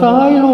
在路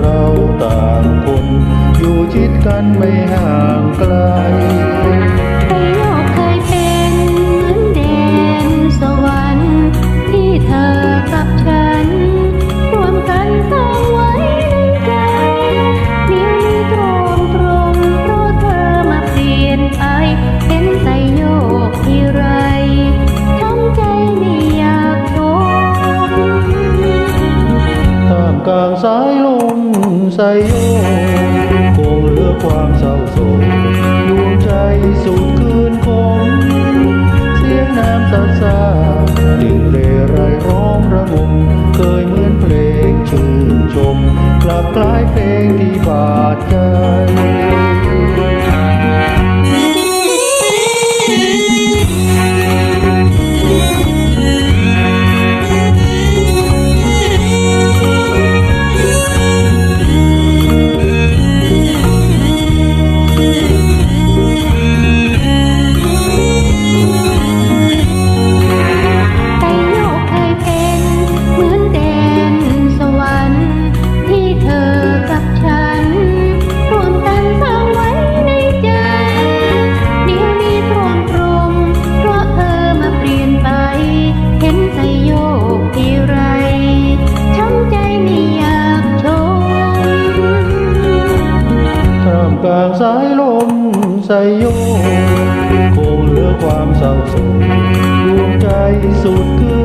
เราต่างคน อยู่ชิดกันไม่ห่างไกลายลมใส่โยคงเหลือความเศร้าโศกดวงใจสุดคืนคงเสียงน้ำซาซาดิ่งเรไรร้องระงมเคยเหมือนเพลงชื่นชม กลับกลายเพลงที่บาดใจ นสยโยคงเหลือความเศร้าโศกดวงใจสุดเกื